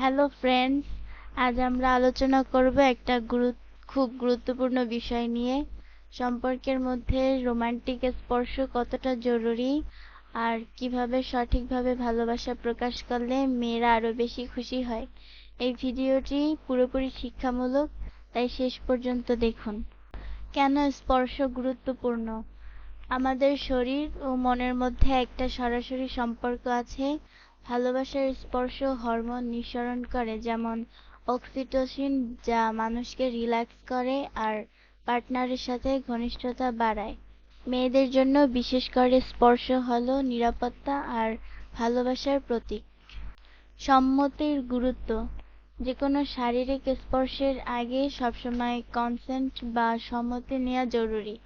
Hello friends আজ আমরা আলোচনা করব একটা খুব গুরুত্বপূর্ণ বিষয় নিয়ে। সম্পর্কের মধ্যে রোমান্টিক স্পর্শ কতটা জরুরি আর কীভাবে সঠিকভাবে ভালোবাসা প্রকাশ করলে মেয়েরা আরও বেশি খুশি হয়। এই ভিডিওটি পুরোপুরি শিক্ষামূলক, তাই শেষ পর্যন্ত দেখুন। কেন স্পর্শ গুরুত্বপূর্ণ? আমাদের শরীর ও মনের মধ্যে একটা সরাসরি সম্পর্ক আছে ভালোবাসার স্পর্শ হরমোন নিঃসরণ করে, যেমন অক্সিটোসিন, যা মানুষকে রিল্যাক্স করে আর পার্টনারের সাথে ঘনিষ্ঠতা বাড়ায়। মেয়েদের জন্য বিশেষ করে স্পর্শ হলো নিরাপত্তা আর ভালোবাসার প্রতীক। সম্মতির গুরুত্ব। যে কোনো শারীরিক স্পর্শের আগে সবসময় কনসেন্ট বা সম্মতি নেওয়া জরুরি।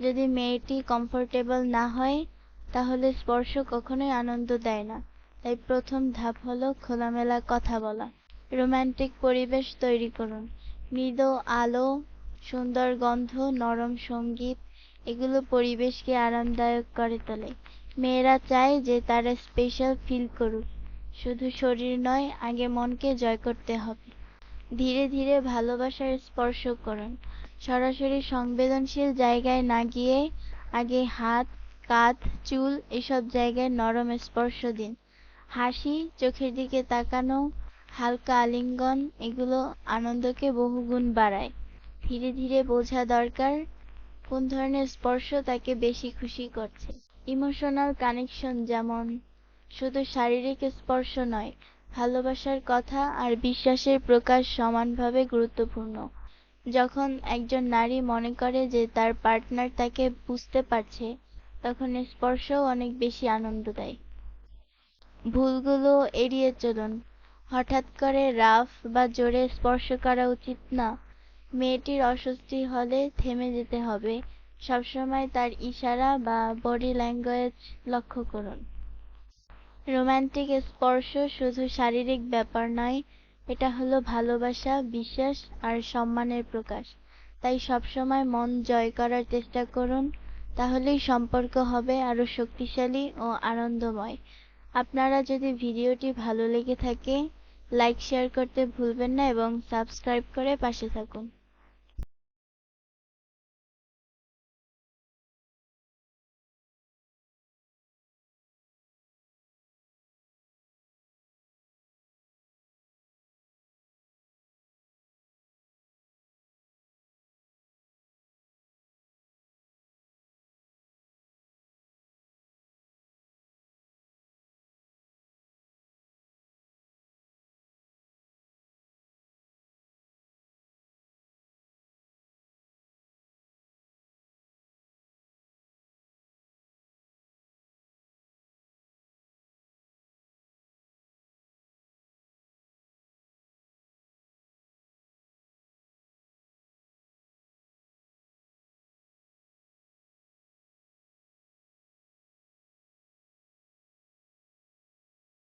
যদি মেয়েটি কমফোর্টেবল না হয়, তাহলে স্পর্শ কখনোই আনন্দ দেয় না। তাই প্রথম ধাপ হলো খোলামেলা কথা বলা। রোম্যান্টিক পরিবেশ তৈরি করুন। মৃদু আলো, সুন্দর গন্ধ, নরম সংগীত, এগুলো পরিবেশকে আরামদায়ক করে তোলে। মেয়েরা চায় যে তারা স্পেশাল ফিল করুক। শুধু শরীর নয়, আগে মনকে জয় করতে হবে। ধীরে ধীরে ভালোবাসার স্পর্শ করুন। সরাসরি সংবেদনশীল জায়গায় না গিয়ে আগে হাত, কাঁধ, চুল এসব জায়গায় নরম স্পর্শ দিন। হাসি, চোখের দিকে তাকানো, হালকা আলিঙ্গন, এগুলো আনন্দকে বহুগুণ বাড়ায়। ধীরে ধীরে বোঝা দরকার কোন ধরনের স্পর্শ তাকে বেশি খুশি করছে। ইমোশনাল কানেকশন যেমন, শুধু শারীরিক স্পর্শ নয়, ভালোবাসার কথা আর বিশ্বাসের প্রকাশ সমানভাবে গুরুত্বপূর্ণ। যখন একজন নারী মনে করে যে তার পার্টনার তাকে বুঝতে পারছে, তখন স্পর্শও অনেক বেশি আনন্দ দেয়। ভুলগুলো এড়িয়ে চলুন। হঠাৎ করে রাফ বা জোরে স্পর্শ করা উচিত না। মেয়েটির অস্বস্তি হলে থেমে যেতে হবে। সবসময় তার ইশারা বা বডি ল্যাঙ্গুয়েজ লক্ষ্য করুন। রোম্যান্টিক স্পর্শ শুধু শারীরিক ব্যাপার নয়, এটা হলো ভালোবাসা, বিশ্বাস আর সম্মানের প্রকাশ। তাই সবসময় মন জয় করার চেষ্টা করুন, তাহলেই সম্পর্ক হবে আরও শক্তিশালী ও আনন্দময়। আপনারা যদি ভিডিওটি ভালো লেগে থাকে লাইক শেয়ার করতে ভুলবেন না এবং সাবস্ক্রাইব করে পাশে থাকুন।